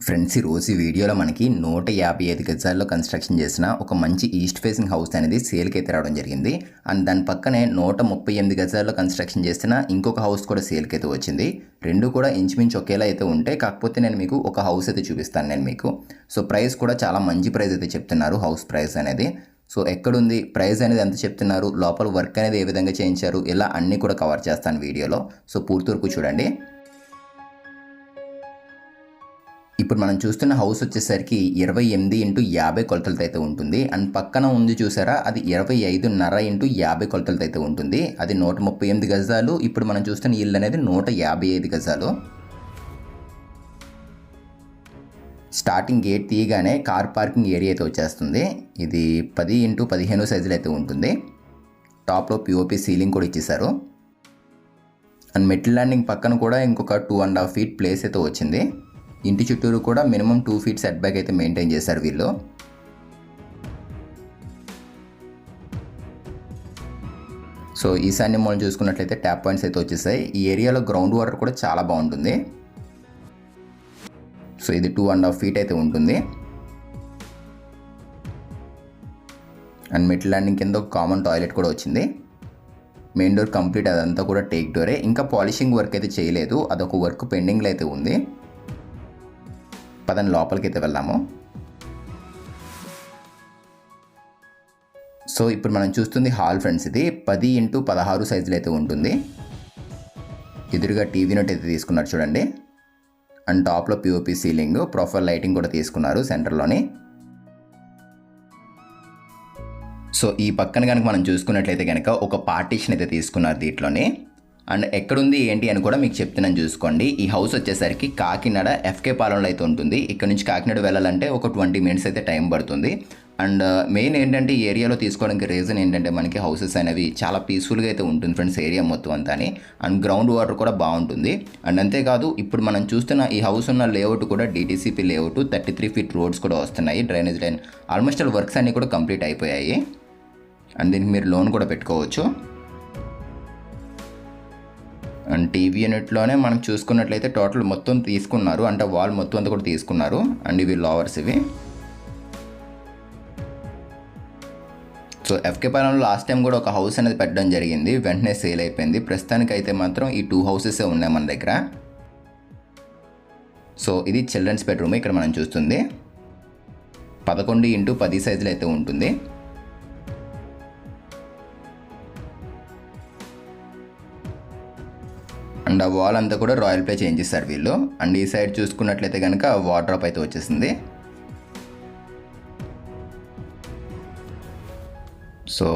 Friends ఈ రోజు ఈ వీడియోలో మనకి నూట యాభై ఐదు గజాల్లో కన్స్ట్రక్షన్ చేసిన ఒక మంచి ఈస్ట్ ఫేసింగ్ హౌస్ అనేది సేల్కి అయితే రావడం జరిగింది. అండ్ దాని పక్కనే నూట ముప్పై ఎనిమిది గజాల్లో కన్స్ట్రక్షన్ చేసిన ఇంకొక హౌస్ కూడా సేల్కి అయితే వచ్చింది. రెండు కూడా ఇంచుమించు ఒకేలా అయితే ఉంటాయి కాకపోతే నేను మీకు ఒక హౌస్ అయితే చూపిస్తాను నేను మీకు. సో ప్రైస్ కూడా చాలా మంచి ప్రైస్ అయితే చెప్తున్నారు హౌస్ ప్రైస్ అనేది. సో ఎక్కడుంది? ప్రైస్ అనేది ఎంత చెప్తున్నారు? లోపల వర్క్ అనేది ఏ విధంగా చేయించారు? ఇలా అన్నీ కూడా కవర్ చేస్తాను వీడియోలో. సో పూర్తి వరకు చూడండి. ఇప్పుడు మనం చూస్తున్న హౌస్ వచ్చేసరికి ఇరవై ఎనిమిది ఇంటూ యాభై కొలతలతో అయితే ఉంటుంది. అండ్ పక్కన ఉంది చూసారా? అది ఇరవై ఐదున్నర ఇంటూ యాభై కొలతలతో అయితే ఉంటుంది. అది నూట ముప్పై ఎనిమిది గజాలు. ఇప్పుడు మనం చూస్తున్న ఇల్లు అనేది నూట యాభై ఐదు గజాలు. స్టార్టింగ్ గేట్ తీయగానే కార్ పార్కింగ్ ఏరియా అయితే వచ్చేస్తుంది. ఇది పది ఇంటూ పదిహేను సైజులు అయితే ఉంటుంది. టాప్లో పిఓపి సీలింగ్ కూడా ఇచ్చేసారు అండ్ మెట్ల ల్యాండింగ్ పక్కన కూడా ఇంకొక two and half feet place అయితే వచ్చింది. ఇంటి చుట్టూరు కూడా minimum two feet set back అయితే మెయింటైన్ చేశారు వీళ్ళు. సో ఈశాన్యం మూలం చూసుకున్నట్లయితే ట్యాప్ పాయింట్స్ అయితే వచ్చేసాయి. ఈ ఏరియాలో గ్రౌండ్ వాటర్ కూడా చాలా బాగుంటుంది. సో ఇది టూ అండ్ హాఫ్ ఫీట్ అయితే ఉంటుంది. అండ్ మిడ్ ల్యాండింగ్ కింద ఒక కామన్ టాయిలెట్ కూడా వచ్చింది. మెయిన్ డోర్ కంప్లీట్ అదంతా కూడా టేక్ డోరే. ఇంకా పాలిషింగ్ వర్క్ అయితే చేయలేదు. అదొక వర్క్ పెండింగ్లో అయితే ఉంది. పదని లోపలికి అయితే వెళ్దాము. సో ఇప్పుడు మనం చూస్తుంది హాల్ ఫ్రెండ్స్ ఇది. పది ఇంటూ పదహారు సైజులు అయితే ఉంటుంది. ఎదురుగా టీవీ నోట్ అయితే తీసుకున్నారు చూడండి. అండ్ టాప్లో పిఓపి సీలింగ్ ప్రొఫైల్ లైటింగ్ కూడా తీసుకున్నారు సెంటర్లోని. సో ఈ పక్కన కనుక మనం చూసుకున్నట్లయితే కనుక ఒక పార్టీషన్ అయితే తీసుకున్నారు దీంట్లోనే. అండ్ ఎక్కడుంది ఏంటి అని కూడా మీకు చెప్తున్నాను చూసుకోండి. ఈ హౌస్ వచ్చేసరికి కాకినాడ ఎఫ్కే పాలెంలో అయితే ఉంటుంది. ఇక్కడ నుంచి కాకినాడ వెళ్ళాలంటే ఒక ట్వంటీ మినిట్స్ అయితే టైం పడుతుంది. అండ్ మెయిన్ ఏంటంటే ఈ ఏరియాలో తీసుకోవడానికి రీజన్ ఏంటంటే మనకి హౌసెస్ అనేవి చాలా పీస్ఫుల్గా అయితే ఉంటుంది ఫ్రెండ్స్ ఏరియా మొత్తం అంతా అండ్ గ్రౌండ్ వాటర్ కూడా బాగుంటుంది. అండ్ అంతేకాదు ఇప్పుడు మనం చూస్తున్న ఈ హౌస్ ఉన్న లేఅవుట్ కూడా DTCP layout thirty three feet roads కూడా వస్తున్నాయి. Drainage line almost all works అన్నీ కూడా కంప్లీట్ అయిపోయాయి. అండ్ దీనికి మీరు లోన్ కూడా పెట్టుకోవచ్చు. అండ్ టీవీ యూనిట్లోనే మనం చూసుకున్నట్లయితే టోటల్ మొత్తం తీసుకున్నారు. అంటే వాల్ మొత్తం అంతా కూడా తీసుకున్నారు. అండ్ ఇవి లోవర్స్ ఇవి. సో ఎఫ్కే పాలెంలో లాస్ట్ టైం కూడా ఒక హౌస్ అనేది పెట్టడం జరిగింది. వెంటనే సేల్ అయిపోయింది. ప్రస్తుతానికి అయితే మాత్రం ఈ టూ హౌసెస్ ఉన్నాయి మన దగ్గర. సో ఇది చిల్డ్రన్స్ బెడ్రూమ్. ఇక్కడ మనం చూస్తుంది. పదకొండు ఇంటూ పది సైజులు అయితే ఉంటుంది. అండ్ ఆ వాల్ అంతా కూడా రాయల్ ప్లే చేంజ్ చేస్తారు వీళ్ళు. అండ్ ఈ సైడ్ చూసుకున్నట్లయితే కనుక వాటర్ అయితే వచ్చేసింది. So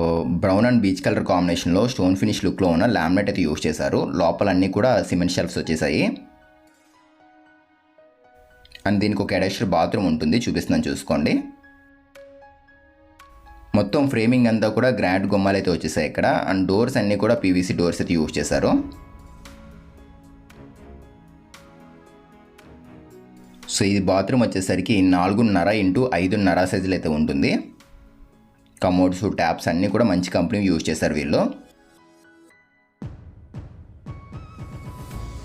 brown and beech colour కాంబినేషన్లో స్టోన్ ఫినిష్ లుక్లో ఉన్న లామినేట్ అయితే యూస్ చేశారు. లోపల అన్నీ కూడా సిమెంట్ షెల్ఫ్స్ వచ్చేసాయి. అండ్ దీనికి ఒక అటాచ్డ్ బాత్రూమ్ ఉంటుంది చూపిస్తున్నాను చూసుకోండి. మొత్తం ఫ్రేమింగ్ అంతా కూడా గ్రాండ్ గుమ్మాలు అయితే వచ్చేసాయి ఇక్కడ. అండ్ డోర్స్ అన్నీ కూడా పీవీసీ డోర్స్ అయితే యూస్ చేశారు. సో ఇది బాత్రూమ్ వచ్చేసరికి నాలుగున్నర ఇంటూ ఐదున్నర సైజులు అయితే ఉంటుంది. కమోడ్స్ ట్యాప్స్ అన్నీ కూడా మంచి కంపెనీ యూజ్ చేశారు వీళ్ళు.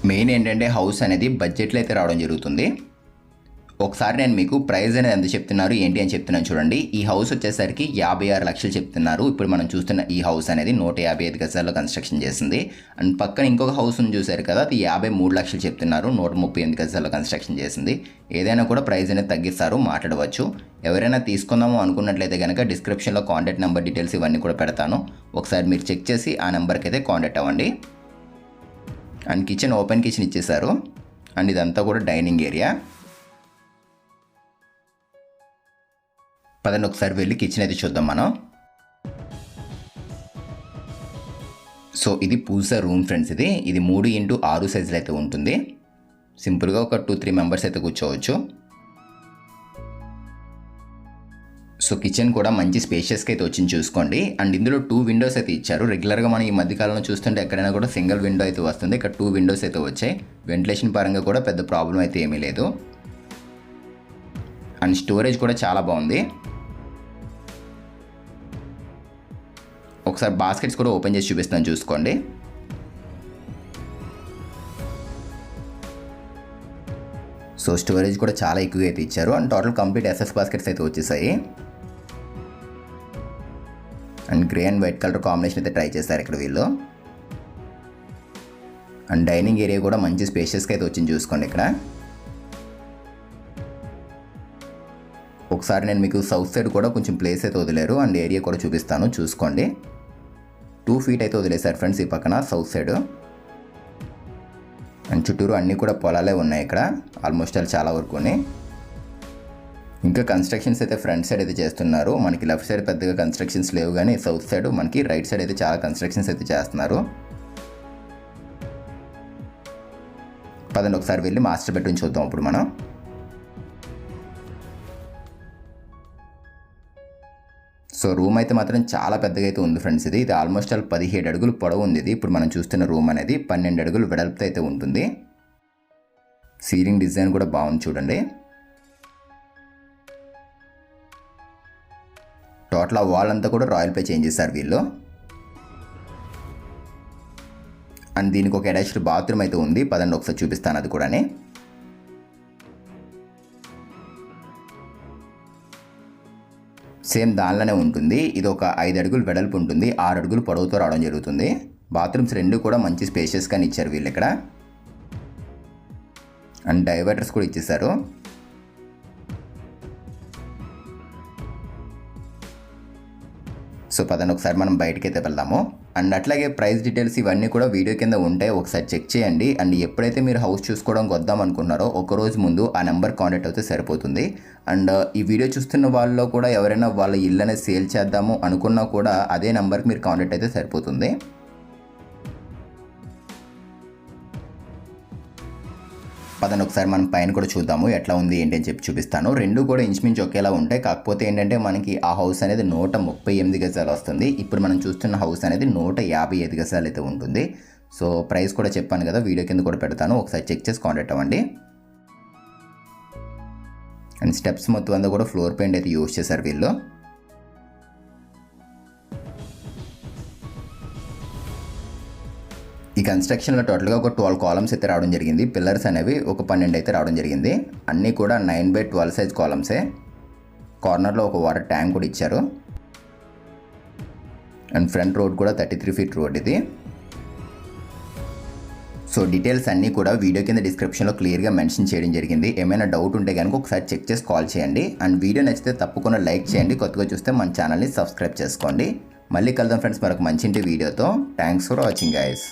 మెయిన్ ఏంటంటే హౌస్ అనేది బడ్జెట్లో అయితే రావడం జరుగుతుంది. ఒకసారి నేను మీకు ప్రైస్ అనేది ఎంత చెప్తున్నారు ఏంటి అని చెప్తున్నాను చూడండి. ఈ హౌస్ వచ్చేసరికి యాభై ఆరు లక్షలు చెప్తున్నారు. ఇప్పుడు మనం చూస్తున్న ఈ హౌస్ అనేది నూట యాభై ఐదు గజాల్లో కన్స్ట్రక్షన్ చేసింది. అండ్ పక్కన ఇంకొక హౌస్ ఉంది చూశారు కదా అది యాభై మూడు లక్షలు చెప్తున్నారు. నూట ముప్పై ఎనిమిది గజాల్లో కన్స్ట్రక్షన్ చేసింది. ఏదైనా కూడా ప్రైస్ అనేది తగ్గిస్తారు మాట్లాడవచ్చు. ఎవరైనా తీసుకుందాము అనుకున్నట్లయితే కనుక డిస్క్రిప్షన్లో కాంటాక్ట్ నెంబర్ డీటెయిల్స్ ఇవన్నీ కూడా పెడతాను. ఒకసారి మీరు చెక్ చేసి ఆ నెంబర్కి అయితే కాంటాక్ట్ అవ్వండి. అండ్ కిచెన్ ఓపెన్ కిచెన్ ఇచ్చేసారు అండ్ ఇదంతా కూడా డైనింగ్ ఏరియా. పదండి ఒకసారి వెళ్ళి కిచెన్ అయితే చూద్దాం మనం. సో ఇది పూజా రూమ్ ఫ్రెండ్స్ ఇది. ఇది మూడు ఇంటూ ఆరు సైజులు అయితే ఉంటుంది. సింపుల్గా ఒక టూ త్రీ మెంబర్స్ అయితే కూర్చోవచ్చు. సో కిచెన్ కూడా మంచి స్పేషియస్గా అయితే వచ్చింది చూసుకోండి. అండ్ ఇందులో టూ విండోస్ అయితే ఇచ్చారు. రెగ్యులర్గా మనం ఈ మధ్యకాలంలో చూస్తుంటే ఎక్కడైనా కూడా సింగిల్ విండో అయితే వస్తుంది. ఇక్కడ టూ విండోస్ అయితే వచ్చాయి. వెంటిలేషన్ పరంగా కూడా పెద్ద ప్రాబ్లం అయితే ఏమీ లేదు. అండ్ స్టోరేజ్ కూడా చాలా బాగుంది. ఒకసారి బాస్కెట్స్ కూడా ఓపెన్ చేసి చూపిస్తాను చూసుకోండి. సో స్టోరేజ్ కూడా చాలా ఎక్కువగా అయితే ఇచ్చారు. And total complete SS baskets అయితే వచ్చేసాయి. And grey and white colour combination అయితే ట్రై చేశారు ఇక్కడ వీళ్ళు. అండ్ డైనింగ్ ఏరియా కూడా మంచి స్పేషియస్గా అయితే వచ్చింది చూసుకోండి ఇక్కడ. ఒకసారి నేను మీకు సౌత్ సైడ్ కూడా కొంచెం ప్లేస్ అయితే వదిలేరు. అండ్ ఏరియా కూడా చూపిస్తాను చూసుకోండి. టూ ఫీట్ అయితే వదిలేశారు ఫ్రెండ్స్ ఈ పక్కన సౌత్ సైడ్. అండ్ చుట్టూరు అన్నీ కూడా పొలాలే ఉన్నాయి ఇక్కడ. ఆల్మోస్ట్ ఆల్ చాలా వరకు ఇంకా కన్స్ట్రక్షన్స్ అయితే ఫ్రంట్ సైడ్ అయితే చేస్తున్నారు. మనకి లెఫ్ట్ సైడ్ పెద్దగా కన్స్ట్రక్షన్స్ లేవు కానీ సౌత్ సైడ్ మనకి రైట్ సైడ్ అయితే చాలా కన్స్ట్రక్షన్స్ అయితే చేస్తున్నారు. పదండి ఒకసారి వెళ్ళి మాస్టర్ బెడ్రూమ్ చూద్దాం ఇప్పుడు మనం. సో రూమ్ అయితే మాత్రం చాలా పెద్దగా అయితే ఉంది ఫ్రెండ్స్ ఇది. ఇది ఆల్మోస్ట్ ఆల్ పదిహేడు అడుగులు పొడవు ఉంది ఇది. ఇప్పుడు మనం చూస్తున్న రూమ్ అనేది పన్నెండు అడుగులు వెడల్పుతో అయితే ఉంటుంది. సీలింగ్ డిజైన్ కూడా బాగుంది చూడండి. టోటల్ ఆ వాల్ అంతా కూడా రాయల్ పే చేంజ్ చేశారు వీళ్ళు. అండ్ దీనికి ఒక అటాచ్డ్ బాత్రూమ్ అయితే ఉంది. పదండి ఒకసారి చూపిస్తాను అది కూడానే. సేమ్ దానిలోనే ఉంటుంది. ఇది ఒక ఐదు అడుగులు వెడల్పు ఉంటుంది. ఆరు అడుగులు పొడవుతో రావడం జరుగుతుంది. బాత్రూమ్స్ రెండు కూడా మంచి స్పేషియస్గానే ఇచ్చారు వీళ్ళు ఇక్కడ. అండ్ డైవర్టర్స్ కూడా ఇచ్చేసారు. సో పదండి ఒకసారి మనం బయటకి అయితే వెళ్దాము. అండ్ అట్లాగే ప్రైస్ డీటెయిల్స్ ఇవన్నీ కూడా వీడియో కింద ఉంటాయి. ఒకసారి చెక్ చేయండి. అండ్ ఎప్పుడైతే మీరు హౌస్ చూసుకోవడానికి వద్దాం అనుకున్నారో ఒక రోజు ముందు ఆ నెంబర్ కాంటాక్ట్ అయితే సరిపోతుంది. అండ్ ఈ వీడియో చూస్తున్న వాళ్ళలో కూడా ఎవరైనా వాళ్ళ ఇల్లు అనేది సేల్ చేద్దాము అనుకున్నా కూడా అదే నెంబర్కి మీరు కాంటాక్ట్ అయితే సరిపోతుంది. పదండి ఒకసారి మనం పైన కూడా చూద్దాము. ఎట్లా ఉంది ఏంటి అని చెప్పి చూపిస్తాను. రెండు కూడా ఇంచుమించు ఒకేలా ఉంటాయి. కాకపోతే ఏంటంటే మనకి ఆ హౌస్ అనేది నూట ముప్పై ఎనిమిది గజాలు వస్తుంది. ఇప్పుడు మనం చూస్తున్న హౌస్ అనేది నూట యాభై ఐదు గజాలు అయితే ఉంటుంది. సో ప్రైస్ కూడా చెప్పాను కదా వీడియో కింద కూడా పెడతాను. ఒకసారి చెక్ చేసి కాంటాక్ట్ అవ్వండి. అండ్ స్టెప్స్ మొత్తం అంతా కూడా ఫ్లోర్ పెయింట్ అయితే యూజ్ చేశారు వీళ్ళు. ఈ కన్స్ట్రక్షన్లో టోటల్గా ఒక ట్వెల్వ్ కాలమ్స్ అయితే రావడం జరిగింది. పిల్లర్స్ అనేవి ఒక పన్నెండు అయితే రావడం జరిగింది. అన్నీ కూడా నైన్ బై ట్వెల్వ్ సైజ్ కాలమ్సే కార్నర్లో ఒక వాటర్ ట్యాంక్ కూడా ఇచ్చారు. అండ్ ఫ్రంట్ రోడ్ కూడా థర్టీ త్రీ ఫీట్ రోడ్ ఇది. సో డీటెయిల్స్ అన్నీ కూడా వీడియో కింద డిస్క్రిప్షన్లో క్లియర్గా మెన్షన్ చేయడం జరిగింది. ఏమైనా డౌట్ ఉంటే కనుక ఒకసారి చెక్ చేసి కాల్ చేయండి. అండ్ వీడియో నచ్చితే తప్పకుండా లైక్ చేయండి. కొత్తగా చూస్తే మన ఛానల్ని సబ్స్క్రైబ్ చేసుకోండి. మళ్ళీ కలుద్దాం ఫ్రెండ్స్ మరొక మంచి ఇంటి వీడియోతో థ్యాంక్స్ ఫర్ వాచింగ్ గైస్